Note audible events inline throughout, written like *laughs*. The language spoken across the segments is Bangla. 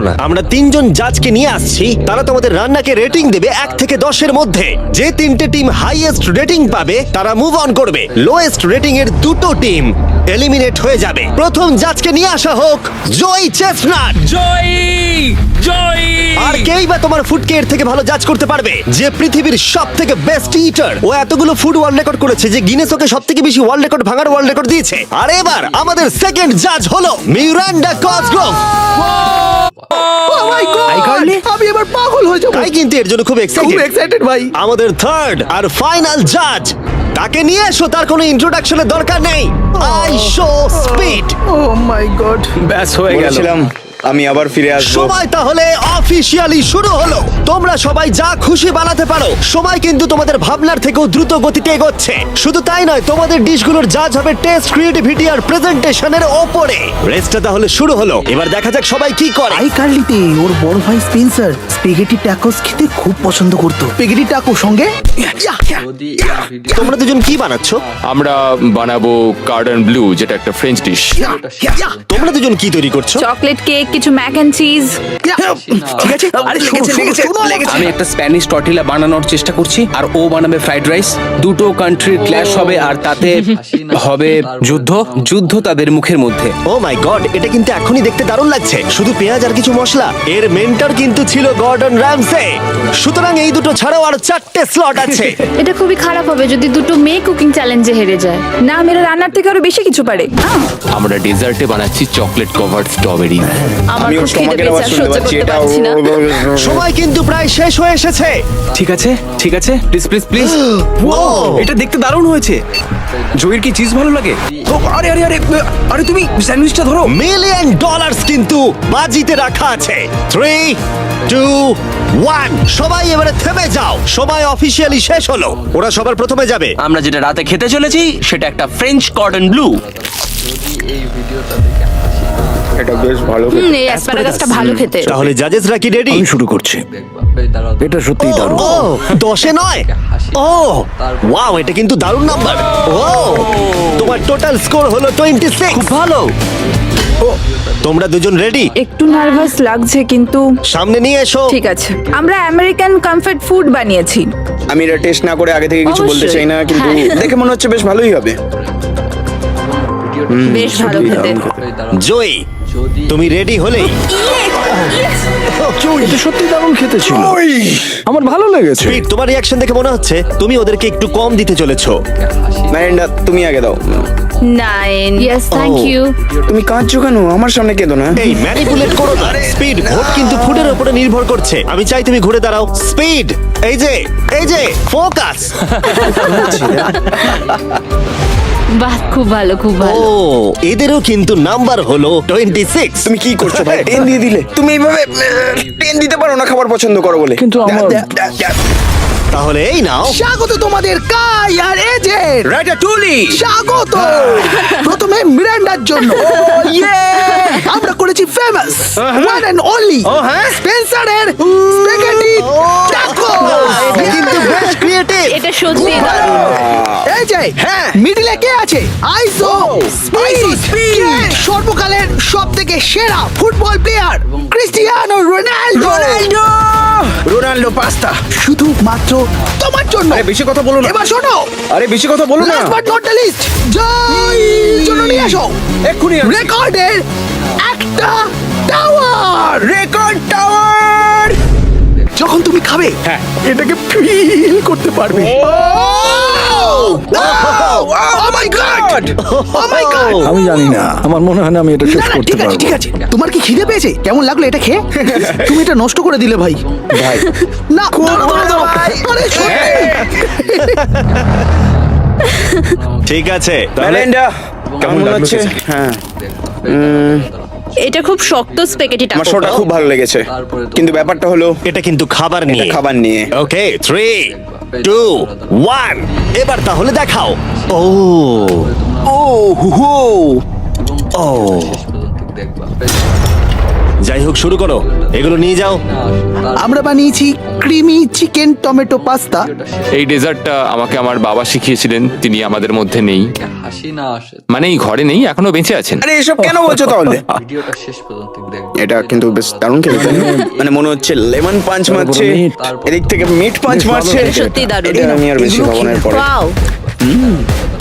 না। আমরা তিনজন জাজকে নিয়ে আসছি তারা তোমাদের রান্নাকে রেটিং দেবে এক থেকে দশের মধ্যে। যে তিনটে টিম হাইয়েস্ট রেটিং পাবে তারা মুভ অন করবে। লোয়েস্ট রেটিং এর দুটো টিম এলিমিনেট হয়ে যাবে। প্রথম জাজকে নিয়ে আসা হোক জয় চেস্টনাট জয় জয়। আর কেই বা তোমার ফুডকে এর থেকে ভালো জাজ করতে পারবে? যে পৃথিবীর সব থেকে বেস্ট ইটার ও এতগুলো ফুড ওয়ার্ল্ড রেকর্ড করেছে যে গিনেস ওকে সব থেকে বেশি ওয়ার্ল্ড রেকর্ড ভাঙার ওয়ার্ল্ড রেকর্ড দিয়েছে। আর এবার আমাদের সেকেন্ড জাজ হলো মিরান্ডা কসগ্রোভ আমি এবার পাগল হয়ে যাব। তাই কিন্তু এর জন্য খুব খুব এক্সাইটেড এক্সাইটেড ভাই। আমাদের থার্ড আর ফাইনাল জাজ তাকে নিয়ে এসো তার কোনো ইন্ট্রোডাকশনের দরকার নেই। I show speed oh my god ব্যাস হয়ে গেল। বলেছিলাম আমি আবার ফিরে আসব। সময় তাহলে অফিসিয়ালি শুরু হলো। তোমরা সবাই যা খুশি বানাতে পারো সময় কিন্তু তোমাদের ভাবনার থেকেও দ্রুত গতিতে এগোচ্ছে। শুধু তাই নয় তোমাদের ডিশগুলোর জাজ হবে টেস্ট ক্রিয়েটিভিটি আর প্রেজেন্টেশনের ওপরে। রেসটা তাহলে শুরু হলো। এবার দেখা যাক সবাই কি করে। আই কার্লিতে ওর বড় ভাই স্পেন্সার স্পেগেটি ট্যাকোস খেতে খুব পছন্দ করতো। স্পেগেটি ট্যাকো সঙ্গে? তোমরা দুজন কি বানাচ্ছ? আমরা বানাবো কার্ডন ব্লু যেটা একটা ফ্রেঞ্চ ডিশ তোমরা দুজন কি তৈরি করছ? চকলেট কেক কিছু ম্যাক অ্যান্ড চিজ ঠিক আছে? আরে লেগেছে লেগেছে লেগেছে। আমি একটা স্প্যানিশ টর্টিলা বানানোর চেষ্টা করছি আর ও বানাবে ফ্রাইড রাইস দুটো কান্ট্রির ক্ল্যাশ হবে আর তাতে হবে যুদ্ধ যুদ্ধ তাদের মুখের মধ্যে। ও মাই গড এটা কিন্তু এখনই দেখতে দারুণ লাগছে। শুধু পেঁয়াজ আর কিছু মশলা এর মেন্টর কিন্তু ছিল গর্ডন র্যামসে সুতরাং এই দুটো ছাড়াও আর চারটে স্লট আছে। *laughs* এটা খুবই খারাপ হবে যদি দুটো মেয়ে কুকিং চ্যালেঞ্জে হেরে যায়। না মেয়েরা রান্নার থেকে আরও বেশি কিছু পারে। আমরা ডেজার্টে বানাচ্ছি চকলেট কভার্ড স্ট্রবেরি আমার আমি ওর খুব খিদে স্টমাকের পেয়েছে আওয়াজ আর শুনতে সহ্য পাচ্ছি করতে এটা পারছি না। সময় কিন্তু প্রায় শেষ হয়ে এসেছে। ঠিক আছে ঠিক আছে প্লিজ প্লিজ প্লিজ এটা দেখতে দারুণ হয়েছে। জয়ের কি চিজ ভালো লাগে? ও, আরে আরে আরে আরে তুমি স্যান্ডউইচটা ধরো। মিলিয়ন ডলার্স কিন্তু বাজিতে রাখা আছে। থ্রি টু ওয়ান সবাই এবারে থেমে যাও। সময় অফিসিয়ালি শেষ হলো। ওরা সবার প্রথমে যাবে। আমরা যেটা রাতে খেতে চলেছি সেটা একটা ফ্রেঞ্চ কর্ডন ব্লু এটা বেশ ভালো এই অ্যাসপারাগাসটা ভালো খেতে। তাহলে জাজেসরা কি রেডি শুরু করছি। এটা সত্যি দারুণ। ও দশে নয়? ও ওয়াও এটা কিন্তু দারুণ নাম্বার। ও তোমার টোটাল স্কোর হলো টোয়েন্টি সিক্স ভালো। তোমরা দুজন রেডি একটু নার্ভাস লাগছে কিন্তু সামনে নিয়ে এসো। ঠিক আছে। আমরা আমেরিকান কমফর্ট ফুড বানিয়েছি। আমি এটা টেস্ট না করে আগে থেকে কিছু বলতে চাই না কিন্তু হ্যাঁ। দেখে মনে হচ্ছে বেশ ভালোই হবে। বেশ ভালো খেতে। জয়ী তুমি রেডি হলেই। এটা সত্যি দারুণ খেতে ছিল। আমার ভালো লেগেছে। স্পিড তোমার রিয়াকশন দেখে মনে হচ্ছে তুমি ওদেরকে একটু কম দিতে চলেছো। ম্যারেন্ডা তুমি আগে দাও। Nine yes thank. ইউ তুমি কাঁদছো কেন? আমার সামনে কেঁদো না। এই ম্যানিপুলেট করো না। স্পিড ভোট কিন্তু ফুডের উপরে নির্ভর করছে। আমি চাই তুমি ঘুরে দাঁড়াও। স্পিড এই যে এই যে ফোকাস *laughs* *laughs* বাহ খুব ভালো খুব ও ভালো এদেরও কিন্তু নাম্বার হলো টোয়েন্টি সিক্স তুমি কি করছ ভাই? টেন দিয়ে দিলে। তুমি এইভাবে টেন দিতে পারো না খাবার পছন্দ করো বলে। কিন্তু আমার- দ্যা, দ্যা, দ্যা, দ্যা। তাহলে এই নাও। স্বাগত তোমাদের কাই আর এজের। রাটাটুলি স্বাগত। প্রথমে মিরান্ডার জন্য। *laughs* আমরা করেছি ফেমাস ওয়ান এন্ড অনলি স্পেন্সারের স্পেগেটি টাকো এটা কিন্তু বেশ ক্রিয়েটিভ এটা সত্যি দারুণ। এই যে হ্যাঁ। মিডিলে কে আছে? আইসো স্পিড সর্বকালের সব থেকে সেরা football player Cristiano Ronaldo Ronaldo Ronaldo pasta শুধুমাত্র তোমার জন্য। আরে বেশি কথা বলো না। এবার শোনো। আরে বেশি কথা বলো না। Last but not the least Joy জন্য নিয়ে আসো। এক্ষুনি রেকর্ডের একটা টাওয়ার রেকর্ড টাওয়ার যখন তুমি খাবে হ্যাঁ এটাকে ফিল করতে পারবে ও my god O my god আমি জানি না আমার মনে হয় না আমি এটা শেষ করতে ঠিক আছে পারব ঠিক আছে তোমার কি খিদে পেয়েছে কেমন লাগল এটা খেয়ে তুমি এটা নষ্ট করে দিলে ভাই ভাই না। ঠিক আছে তাহলে কেমন মনে খেতে? হ্যাঁ এটা খুব শক্ত স্পেগেটি আমার শোটা খুব ভালো লেগেছে। কিন্তু ব্যাপারটা হলো এটা কিন্তু খাবার নিয়ে। এটা খাবার নিয়ে। ওকে থ্রি টু ওয়ান এবার তাহলে দেখাও। ও ও হু হু। ও। যাই হোক শুরু করো। এগুলো নিয়ে যাও। আমরা বানিয়েছি ক্রিমি চিকেন টমেটো পাস্তা। এই ডেজার্টটা আমাকে আমার বাবা শিখিয়েছিলেন তিনি আমাদের মধ্যে নেই। মানে এই ঘরে নেই এখনও বেঁচে আছেন। আরে এসব কেন বলছো তাহলে? এটা কিন্তু বেশ দারুণ খেতে। তাই না? মানে মনে হচ্ছে লেমন পাঞ্চ মারছে এদিক থেকে মিট পাঞ্চ মারছে। সত্যি দারুণ। এটা আমি আর বেশি খাব না এরপরে।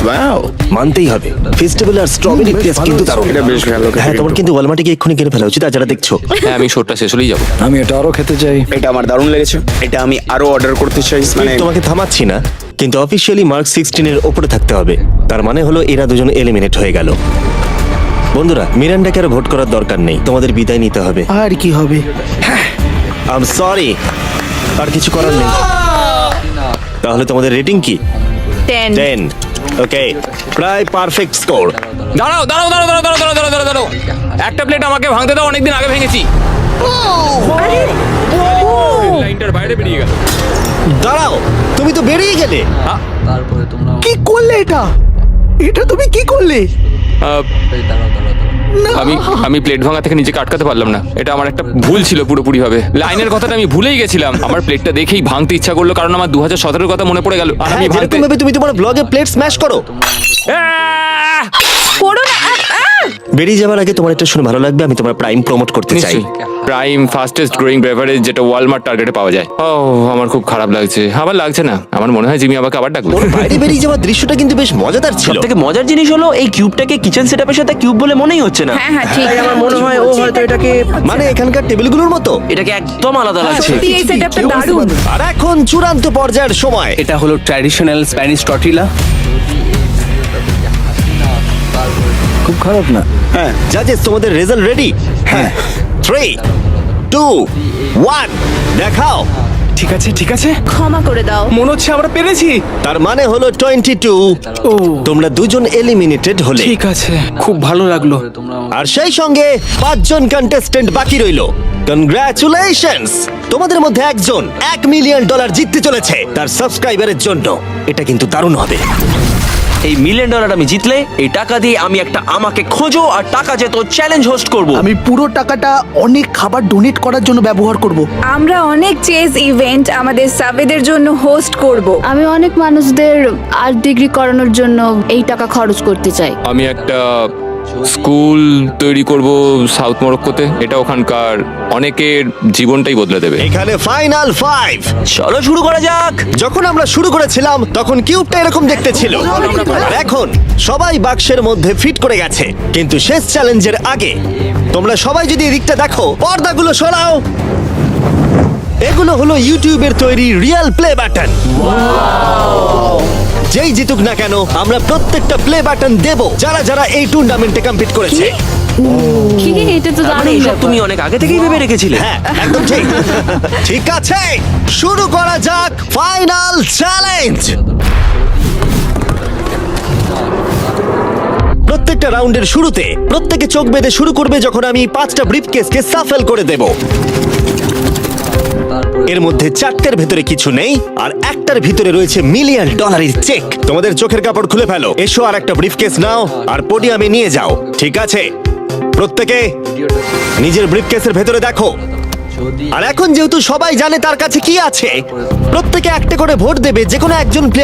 ওয়াও মানতেই হবে। ফেস্টিভ্যাল আর স্ট্রবেরি টেস্ট কিন্তু দারুণ। এটা বেশ ভালো হ্যাঁ তোমার কিন্তু। ওয়ালমার্টে গিয়ে এক্ষুনি কিনে ফেলা উচিত আর যারা দেখছ। হ্যাঁ আমি শোটা শেষ হলেই যাব। আমি এটা আরও খেতে চাই। এটা আমার দারুণ লেগেছে। এটা আমি আরও অর্ডার করতে চাই মানে তোমাকে থামাচ্ছি না কিন্তু অফিসিয়ালি মার্ক সিক্সটিন এর ওপরে থাকতে হবে। তার মানে হলো এরা দুজন এলিমিনেট হয়ে গেল। বন্ধুরা মিরান্ডাকে আর ভোট করার দরকার নেই। তোমাদের বিদায় নিতে হবে। আর কি হবে? আম সরি আর কিছু করার নেই। তাহলে তোমাদের রেটিং কি? টেন টেন ওকে প্রায় পারফেক্ট স্কোর দাঁড়াও দাঁড়াও দাঁড়াও দাঁড়াও দাঁড়াও দাঁড়াও দাঁড়াও দাঁড়াও। একটা প্লেট আমাকে ভাঙতে দাও অনেকদিন আগে ভেঙেছি। লাইনটার বাইরে বেরিয়ে গেল। দাঁড়াও তুমি তো বেরিয়ে গেলে। কি করলে এটা? এটা তুমি কি করলে? আহ, আমি আমি প্লেট ভাঙা থেকে নিজেকে আটকাতে পারলাম না। এটা আমার একটা ভুল ছিল পুরোপুরি ভাবে লাইনের কথাটা আমি ভুলেই গেছিলাম। আমার প্লেটটা দেখেই ভাঙতে ইচ্ছা করল কারণ আমার দু হাজার সতেরোর কথা মনে পড়ে গেল। আর আমি হ্যাঁ ভাঙতে তুমি তোমার ব্লগে প্লেট স্ম্যাশ করো। আহ! বেরিয়ে যাওয়ার আগে তোমার এটা শুনে ভালো লাগবে আমি তোমার প্রাইম প্রমোট করতে চাই। নিশ্চয়ই। প্রাইম ফাস্টেস্ট গ্রোয়িং বেভারেজ যেটা ওয়ালমার্ট টার্গেটে পাওয়া যায়। ও আমার খুব খারাপ লাগছে। আমার লাগছে না। আমার মনে হয় জিমি আমাকে আবার ডাকবে। ওর বাইরে বেরিয়ে যাওয়ার দৃশ্যটা কিন্তু বেশ মজাদার ছিল। থেকে মজার জিনিস হলো এই কিউবটাকে কিচেন সেটআপের সাথে কিউব বলে মনেই হচ্ছে না। হ্যাঁ হ্যাঁ ঠিক। আমার মনে হয় ও হয়তো এটাকে মানে এখানকার টেবিলগুলোর মতো। এটাকে একদম আলাদা লাগছে। সত্যি এই সেটআপটা দারুণ। আর এখন চূড়ান্ত পর্যায়ের সময়। এটা হলো ট্র্যাডিশনাল স্প্যানিশ টর্টিলা খুব খারাপ না। জাজেস তোমাদের রেজাল্ট রেডি হ্যাঁ। থ্রি টু ওয়ান দেখাও। ঠিক আছে ঠিক আছে। ক্ষমা করে দাও। মনে হচ্ছে আমরা পেরেছি। তার মানে হলো টোয়েন্টি টু তোমরা দুজন এলিমিনেটেড হলে। ঠিক আছে খুব ভালো লাগল। আর সেই সঙ্গে পাঁচজন কন্টেস্টেন্ট বাকি রইল। কনগ্রাচুলেশনস তোমাদের মধ্যে একজন এক মিলিয়ন ডলার জিততে চলেছে তার সাবস্ক্রাইবারের জন্য। এটা কিন্তু দারুণ হবে। এই মিলিয়ন ডলার আমি জিতলে এই টাকা দিয়ে আমি একটা আমাকে খোঁজো আর টাকা যেত চ্যালেঞ্জ হোস্ট করব। আমি পুরো টাকাটা অনেক খাবার ডোনেট করার জন্য ব্যবহার করব। আমরা অনেক চেজ ইভেন্ট আমাদের সাবেদের জন্য হোস্ট করব। আমি অনেক মানুষদের আর্ট ডিগ্রি করানোর জন্য এই টাকা খরচ করতে চাই। আমি একটা স্কুল তৈরি করব সাউথ মরক্কোতে। এটা ওখানকার অনেকের জীবনটাই বদলে দেবে। এখানে ফাইনাল ফাইভ। চলো শুরু করা যাক। যখন আমরা শুরু করেছিলাম তখন কিউবটা এরকম দেখতে ছিল। আর এখন সবাই বাক্সের মধ্যে ফিট করে গেছে। কিন্তু শেষ চ্যালেঞ্জের আগে তোমরা সবাই যদি এদিকটা দেখো পর্দাগুলো সরাও। এগুলো হলো ইউটিউবের তৈরি রিয়েল প্লে বাটন। যেই জিতুক না কেন আমরা প্রত্যেকটা প্লে বাটন দেব। যারা যারা এই টুর্নামেন্টে কমপ্লিট করেছে। কি? এটা তো মানে দারুণ এইসব ব্যাপার। তুমি অনেক আগে থেকেই ভেবে রেখেছিলে। হ্যাঁ একদম ঠিক। *laughs* ঠিক আছে শুরু করা যাক ফাইনাল চ্যালেঞ্জ প্রত্যেকটা রাউন্ডের শুরুতে প্রত্যেকে চোখ বেঁধে শুরু করবে যখন আমি পাঁচটা ব্রিফকেসকে সাফেল করে দেব। এর মধ্যে চারটের ভেতরে কিছু নেই, আর একটার ভিতরে রয়েছে মিলিয়ন ডলারের চেক তোমাদের চোখের কাপড় খুলে ফেলো। এসো আর একটা ব্রিফকেস নাও, আর পোডিয়ামে নিয়ে যাও। ঠিক আছে? প্রত্যেকে নিজের ব্রিফকেসের ভেতরে দেখো। আর এখন যেহেতু সবাই জানে তার কাছে কি আছে, প্রত্যেকে একটা করে ভোট দেবে যে কোনো একজন